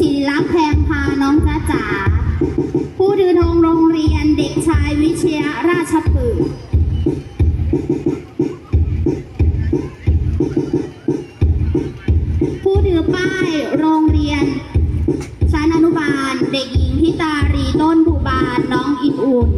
ศิริลักษณ์แพงพาน้องจ้าจ๋าผู้ถือธงโรงเรียนเด็กชายวิเชียราชปึกผู้ถือป้ายโรงเรียนชั้นอนุบาล เด็กหญิงทิตารีต้นภูบาลน้องอินอุ่น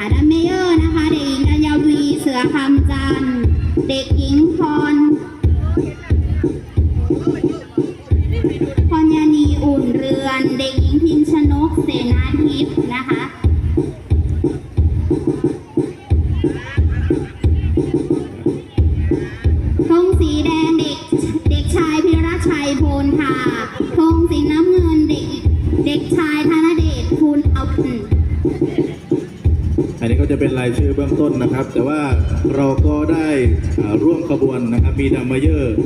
อาดัมเมเยอร์นะคะ เด็กหญิงกัญญาวีเสือคำจัน เด็กหญิงพรพรยานีอุ่นเรือน เด็กหญิงพิมชนกเสนาทิพย์นะคะ เดชภูลเอาอุ่นอันนี้ก็จะเป็นรายชื่อเบื้องต้นนะครับ แต่ว่าเราก็ได้อ่าร่วมขบวนนะครับ มีดัมเมเยอร์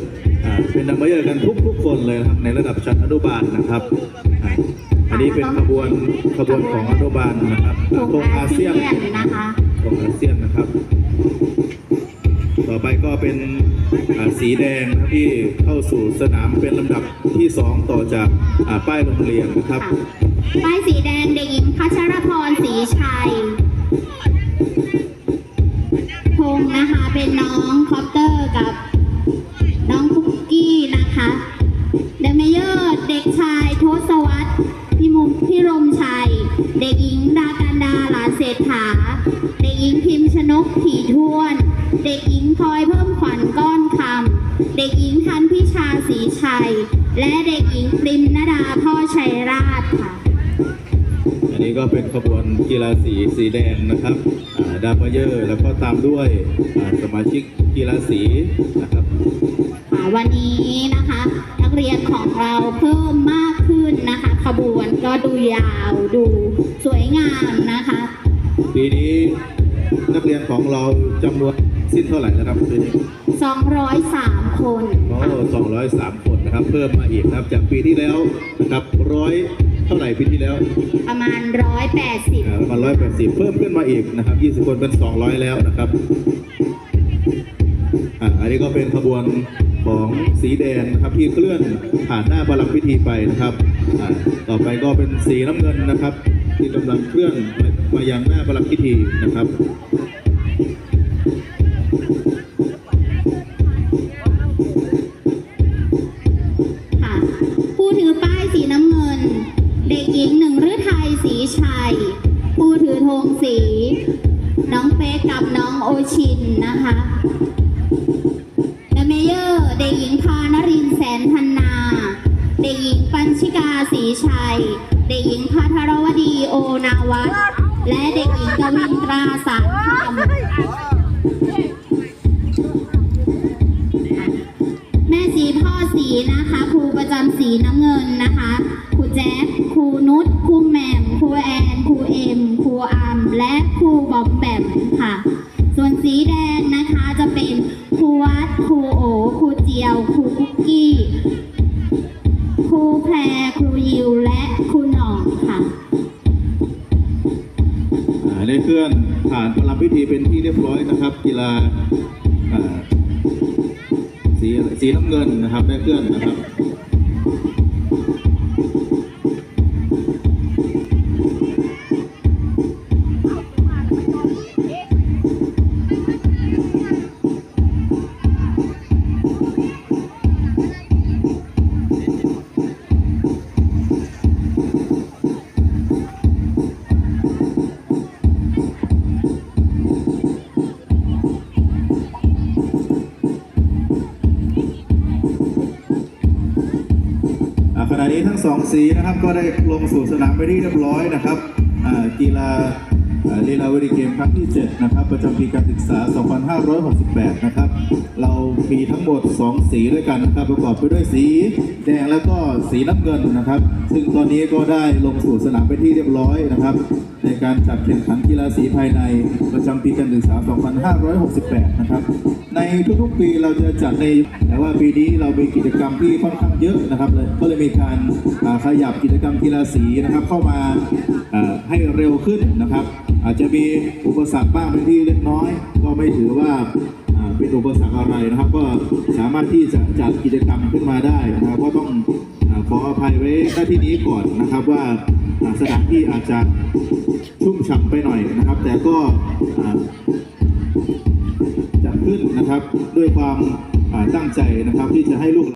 อ่าเป็นดัมเมเยอร์กันทุกทุกๆคนเลยนะครับในระดับชั้นอนุบาลนะครับอ่าอันนี้เป็นขบวนขบวนของอนุบาลนะครับธอ่างธงอาเซียนนะคะธงอาเซียนนะครับ ต่อไปก็เป็นอ่าสีแดงนะครับที่เข้าสู่สนามเป็นลำดับที่สองต่อจากอ่าป้ายโรงเรียนนะครับ ป้ายสีแดงเด็กหญิงพัชรพรศรีชัยธงนะคะ เป็นน้องคอปเตอร์กับน้องคุกกี้นะคะเดเมเยอร์เด็กชายทศวรรษพิมุมพิรมชัย เด็กหญิงดากันดาหลาเศรษฐา เด็กหญิงพิมพ์ชนกถี่ท้วน เด็กหญิงพลอยเพิ่มขวัญก้อนคำเด็กหญิงทันพิชาศรีชัย และเด็กหญิงปริมนดาพ่อชัยราชค่ะ นนี้ก็เป็นขบวนกีฬาสีสีแดงนะครับดามเยอร์แล้วก็ตามด้วยอ่าสมาชิกกีฬาสีนะครับค่ะวันนี้นะคะนักเรียนของเราเพิ่มมากขึ้นนะคะ ขบวนก็ดูยาวดูสวยงามนะคะปีนี้นักเรียนของเราจำนวนสิ้นเท่าไหร่นะครับปีนี้203 คนโอ้ค่ะสองร้อยสามคนนะครับ เพิ่มมาอีกนะครับจากปีที่แล้วนะครับร้อย เท่าไหร่ปีที่แล้วประมาณอ่าประมาณร้อยแปดสิบเพิ่มขึ้นมาอีกนะครับยี่สิบคนเป็นสองร้อยแล้วนะครับอ่าอันนี้ก็เป็นขบวนของสีแดงนะครับที่เคลื่อนผ่านหน้าประลังพิธีไปนะครับอ่าต่อไปก็เป็นสีน้ำเงินนะครับ ที่กำลังเคลื่อนมามายังหน้าประลังพิธีนะครับ80ค่ะผู้ถือป้ายสีน้ำเงิน เด็กหญิงหนึ่งฤทัยสีชัย ผู้ถือธงสี น้องเป๊กกับน้องโอชินนะคะเดอะเมเยอร์เด็กหญิงพานรินแสนพันนา เด็กหญิงปัญชิกาสีชัย เด็กหญิงพัทรวดีโอนาวัฒและเด็กหญิงกวินตราสารธรรมแม่สีพ่อสีนะคะครูประจำสีน้ำเงินนะคะ และครูบอมแบมค่ะ ส่วนสีแดงนะคะจะเป็นครูวัดครูโอครูเจียวครูคุกกี้ครูแพรครูยิวและครูหน่องค่ะได้เคลื่อนผ่านประลังพิธีเป็นที่เรียบร้อยนะครับ กีฬาอ่าสีสีน้ำเงินนะครับได้เคลื่อนนะครับ ณะนี้ทั้งสองสีนะครับก็ได้ลงสู่สนามไปที่เรียบร้อยนะครับกีฬา ลีลาวดีเกมครั้งที่ 7 นะครับ ประจำปีการศึกษา 2568 นะครับ เรามีทั้งหมด 2 สีด้วยกันนะครับ ประกอบไปด้วยสีแดงแล้วก็สีน้ำเงินนะครับ ซึ่งตอนนี้ก็ได้ลงสู่สนามไปที่เรียบร้อยนะครับ ในการจัดแข่งขันกีฬาสีภายในประจำปีการศึกษา 2568 นะครับ ในทุกๆปีเราจะจัดในแต่ว่าปีนี้เรามีกิจกรรมที่ค่อนข้างเยอะนะครับเลยก็เลยมีการขยับกิจกรรมกีฬาสีนะครับ เข้ามาให้เร็วขึ้นนะครับ อาจจะมีอุปสรรคบ้างเป็นที่เล็กน้อย ก็ไม่ถือว่าเป็นอุปสรรคอะไรนะครับ ก็สามารถที่จะจัดกิจกรรมขึ้นมาได้นะครับก็ต้องอขออภัยไว้หน้าที่นี้ก่อนนะครับว่าสถานที่อาจจะชุ่มฉ่ำไปหน่อยนะครับ แต่ก็จัดขึ้นนะครับด้วยความตั้งใจนะครับที่จะให้ลูก